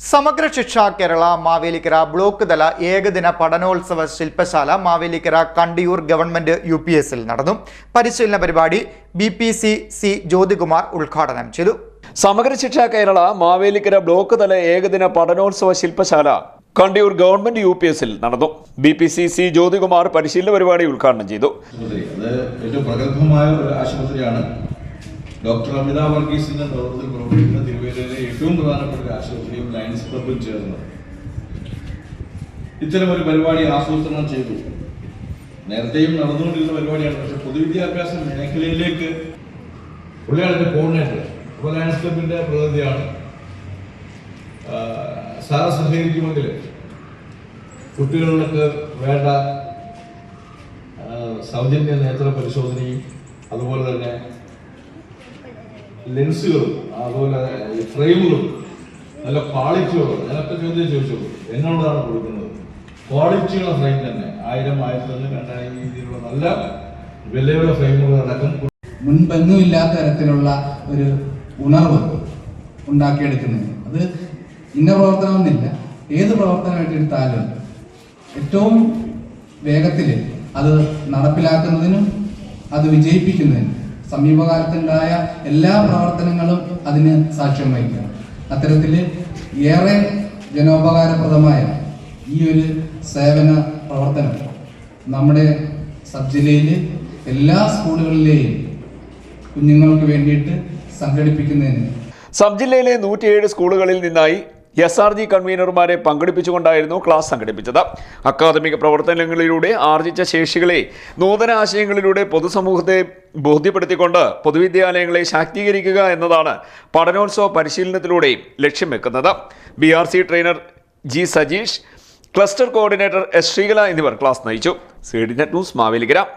സമഗ്ര ശിക്ഷ കേരള മാവേലിക്കര ബ്ലോക്ക് തല ഏകദിന പഠനോത്സവ ശില്പശാല Mavelikara Kandiyoor government U P എസിൽ നടന്നു. പരിശീലന പരിപാടി B P C C Jyothikumar ഉദ്ഘാടനം ചെയ്തു. സമഗ്ര ശിക്ഷ കേരള മാവേലിക്കര ബ്ലോക്ക് തല ഏകദിന പഠനോത്സവ ശില്പശാല കണ്ടിയൂർ ഗവൺമെന്റ് യു പി എസിൽ നടന്നു. B P C C Jyothikumar പരിശീലന പരിപാടി ഉദ്ഘാടനം ചെയ്തു. അത് ഏറ്റവും പ്രഗത്ഭമായ ഒരു ആശുപത്രിയാണ്. ഡോക്ടർ അമിത വർഗീസിന്റെ നേതൃത്വത്തിൽ പ്രവർത്തിക്കുന്ന തിരുവേലിയിലെ ഏറ്റവും പ്രധാനപ്പെട്ട ഒരു ആശുപത്രിയും ലയൻസ് ക്ലബും ചേർന്ന്. ഇത്തരം ഒരു പരിപാടി ആസൂത്രണം ചെയ്തു. നേരത്തെയും നടന്നുകൊണ്ടിരുന്ന പരിപാടിയാണ്. പക്ഷെ പൊതുവിദ്യാഭ്യാസ മേഖലയിലേക്ക് പുള്ളിയാളിന്റെ കോർഡിനേറ്റർ അപ്പോൾ ലയൻസ് ക്ലബിന്റെ പ്രതിനിധിയാണ്. സാറ് സഹകരിക്കുമെങ്കിൽ കുട്ടികൾക്ക് വേണ്ട സൗജന്യ നേത്ര പരിശോധനയും അതുപോലെ തന്നെ ലെൻസുകളും അതുപോലെ ഫ്രെയിമുകളും നല്ല ക്വാളിറ്റിയുള്ള ഞാനൊക്കെ ചോദ്യം ചോദിച്ചു എന്നോടാണ് കൊടുക്കുന്നത്? ക്വാളിറ്റിയുള്ള ഫ്രെയിം തന്നെ. ആയിരം ആയിരത്തി ഒന്ന് രണ്ടായിരം രീതിയിലുള്ള നല്ല വിലയുള്ള ഫ്രെയിമുകൾ അടക്കം മുൻപെങ്ങുമില്ലാത്ത തരത്തിലുള്ള ഒരു ഉണർവ് ഉണ്ടാക്കിയെടുക്കുന്നത് അത് ഇന്ന പ്രവർത്തനമൊന്നുമില്ല. ഏത് പ്രവർത്തനമായിട്ട് എടുത്താലും ഏറ്റവും വേഗത്തിൽ അത് നടപ്പിലാക്കുന്നതിനും അത് വിജയിപ്പിക്കുന്നതിനും സമീപകാലത്തുണ്ടായ എല്ലാ പ്രവർത്തനങ്ങളും അതിന് സാക്ഷ്യം വഹിക്കണം. അത്തരത്തിൽ ഏറെ ജനോപകാരപ്രദമായ ഈ ഒരു സേവന പ്രവർത്തനം നമ്മുടെ സബ് ജില്ലയിൽ എല്ലാ സ്കൂളുകളിലെയും കുഞ്ഞുങ്ങൾക്ക് വേണ്ടിയിട്ട് സംഘടിപ്പിക്കുന്നതിന്. സബ് ജില്ലയിലെ നൂറ്റിയേഴ് സ്കൂളുകളിൽ നിന്നായി എസ് ആർ ജി കൺവീനർമാരെ പങ്കെടുപ്പിച്ചുകൊണ്ടായിരുന്നു ക്ലാസ് സംഘടിപ്പിച്ചത്. അക്കാദമിക പ്രവർത്തനങ്ങളിലൂടെ ആർജിച്ച ശേഷികളെ നൂതന ആശയങ്ങളിലൂടെ പൊതുസമൂഹത്തെ ബോധ്യപ്പെടുത്തിക്കൊണ്ട് പൊതുവിദ്യാലയങ്ങളെ ശാക്തീകരിക്കുക എന്നതാണ് പഠനോത്സവ പരിശീലനത്തിലൂടെ ലക്ഷ്യം വെക്കുന്നത്. B R C trainer G Sajeesh cluster coordinator S Sreekala എന്നിവർ ക്ലാസ് നയിച്ചു. C D net news Mavelikara.